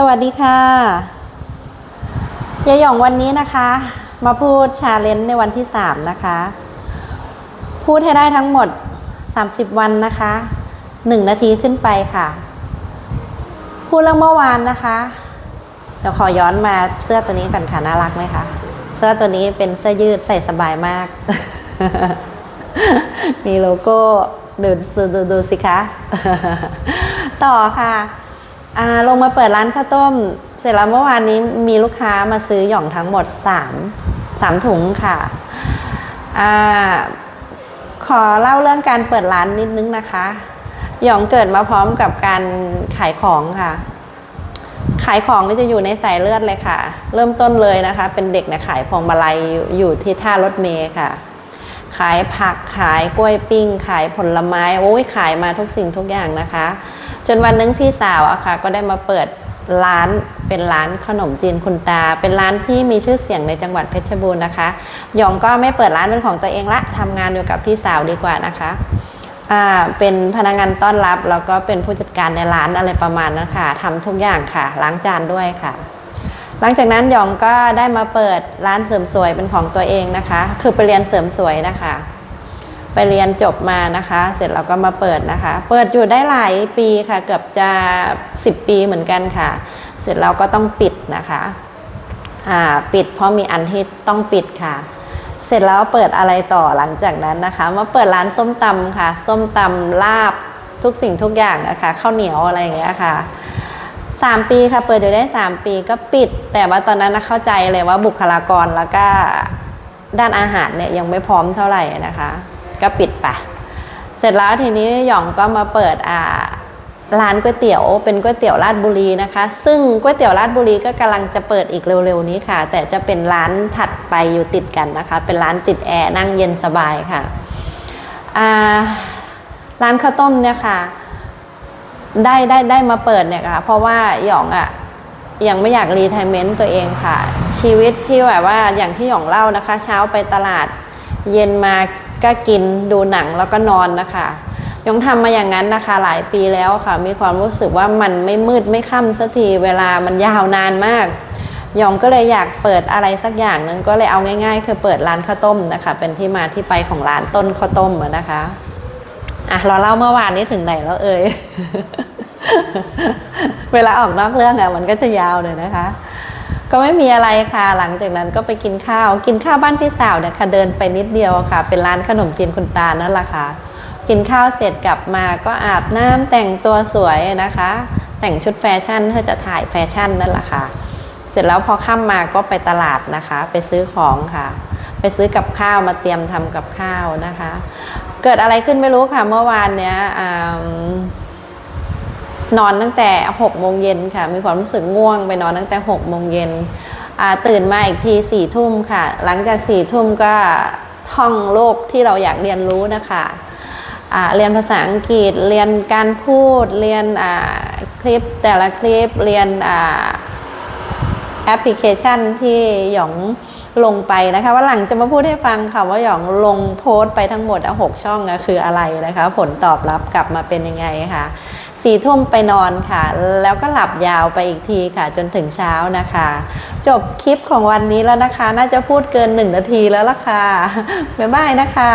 สวัสดีค่ะยายหยองวันนี้นะคะ มาพูดชาเลนจ์ในวันที่ 3 นะคะ พูดให้ได้ทั้งหมด 30 วันนะคะ 1 นาทีขึ้นไปค่ะ พูดเรื่องเมื่อวานนะคะ เดี๋ยวขอย้อนมาเสื้อตัวนี้กันค่ะน่ารักไหมคะ เสื้อตัวนี้เป็นเสื้อยืดใส่สบายมาก มีโลโก้ดูดูดูดูสิคะ ต่อค่ะ อ่าลงมาเปิดร้านข้าวต้ม เสร็จแล้วเมื่อวานนี้มีลูกค้ามาซื้อหย่องทั้งหมด3 3ถุงค่ะอ่าขอเล่าเรื่องการเปิดร้านนิดนึงนะคะ หย่องเกิดมาพร้อมกับการขายของค่ะ ขายของนี่จะอยู่ในสายเลือดเลยค่ะ เริ่มต้นเลยนะคะ เป็นเด็กนะขายพวงมาลัยอยู่ที่ท่ารถเมย์ค่ะ ขายผักขายกล้วยปิ้ง ขายผลไม้โอ้ยขายมาทุกสิ่งทุกอย่างนะคะ จนวันนึงพี่สาวอะค่ะ ก็ได้มาเปิดร้านเป็นร้านขนมจีนคุณตา เป็นร้านที่มีชื่อเสียงในจังหวัดเพชรบูรณ์นะคะยองก็ไม่เปิดร้านเป็นของตัวเองละทำงานอยู่กับพี่สาวดีกว่านะคะอ่าเป็นพนักงานต้อนรับแล้วก็เป็นผู้จัดการในร้านอะไรประมาณนั้นค่ะทำทุกอย่างค่ะ ล้างจานด้วยค่ะ หลังจากนั้นยองก็ได้มาเปิดร้านเสริมสวยเป็นของตัวเองนะคะ คือไปเรียนเสริมสวยนะคะ ไปเรียนจบมานะคะ เสร็จแล้วก็มาเปิดนะคะ เปิดอยู่ได้หลายปีค่ะ เกือบจะ 10 ปีเหมือนกันค่ะ เสร็จแล้วก็ต้องปิดนะคะอ่าปิดเพราะมีอันที่ต้องปิดค่ะ เสร็จแล้วเปิดอะไรต่อหลังจากนั้นนะคะ มาเปิดร้านส้มตำค่ะ ส้มตำลาบทุกสิ่งทุกอย่างนะคะข้าวเหนียวอะไรอย่างเงี้ยค่ะสามปีค่ะเปิดอยู่ได้สามปีก็ปิด แต่ว่าตอนนั้นเข้าใจเลยว่าบุคลากรแล้วก็ด้านอาหารเนี่ยยังไม่พร้อมเท่าไหร่นะคะ ก็ปิดไป เสร็จแล้วทีนี้หย่องก็มาเปิดอ่าร้านก๋วยเตี๋ยวเป็นก๋วยเตี๋ยวราชบุรีนะคะ ซึ่งก๋วยเตี๋ยวราชบุรีก็กำลังจะเปิดอีกเร็วๆนี้ค่ะ แต่จะเป็นร้านถัดไปอยู่ติดกันนะคะ เป็นร้านติดแอร์นั่งเย็นสบายค่ะร้านข้าวต้มเนี่ยค่ะ ได้ได้ได้มาเปิดเนี่ยค่ะ เพราะว่าหยองอะ่ะยังไม่อยากรีไทเมนต์ตัวเองค่ะ ชีวิตที่แบบว่าอย่างที่หยองเล่านะคะ เช้าไปตลาดเย็นมา ก็กินดูหนังแล้วก็นอนนะคะยองทำมาอย่างนั้นนะคะหลายปีแล้วค่ะ มีความรู้สึกว่ามันไม่มืดไม่ค่ำสักทีเวลามันยาวนานมาก ยองก็เลยอยากเปิดอะไรสักอย่างนึงก็เลยเอาง่าย ๆ คือเปิดร้านข้าวต้มนะคะ เป็นที่มาที่ไปของร้านต้นข้าวต้มนะคะอะเราเล่าเมื่อวานนี้ถึงไหนแล้วเอ่ย เวลาออกนอกเรื่องอะมันก็จะยาวเลยนะคะ ก็ไม่มีอะไรค่ะ หลังจากนั้นก็ไปกินข้าว กินข้าวบ้านพี่สาวเนี่ยค่ะเดินไปนิดเดียวค่ะ เป็นร้านขนมจีนคุณตานั่นแหละค่ะ กินข้าวเสร็จกลับมาก็อาบน้ำแต่งตัวสวยนะคะ แต่งชุดแฟชั่นเพื่อจะถ่ายแฟชั่นนั่นแหละค่ะ เสร็จแล้วพอค่ำมาก็ไปตลาดนะคะ ไปซื้อของค่ะ ไปซื้อกับข้าวมาเตรียมทำกับข้าวนะคะ เกิดอะไรขึ้นไม่รู้ค่ะเมื่อวานเนี้ยอ่า นอนตั้งแต่6โมงเย็นค่ะ มีความรู้สึกง่วงไปนอนตั้งแต่6โมงเย็นตื่นมาอีกที4ี่ทุ่มค่ะ หลังจาก4ี่ทุ่มก็ท่องโลกที่เราอยากเรียนรู้นะคะเรียนภาษาอังกฤษ เรียนการพูด เรียนคลิปแต่ละคลิป เรียนแอปพลิเคชันที่หยองลงไปนะคะว่าหลังจะมาพูดให้ฟังค่ะว่าหยองลงโพสต์ไปทั้งหมดหกช่องคืออะไรนะคะ ผลตอบรับกลับมาเป็นยังไงค่ะ สี่ทุ่มไปนอนค่ะ แล้วก็หลับยาวไปอีกทีค่ะ จนถึงเช้านะคะ จบคลิปของวันนี้แล้วนะคะ น่าจะพูดเกินหนึ่งนาทีแล้วล่ะค่ะบ๊ายบายนะคะ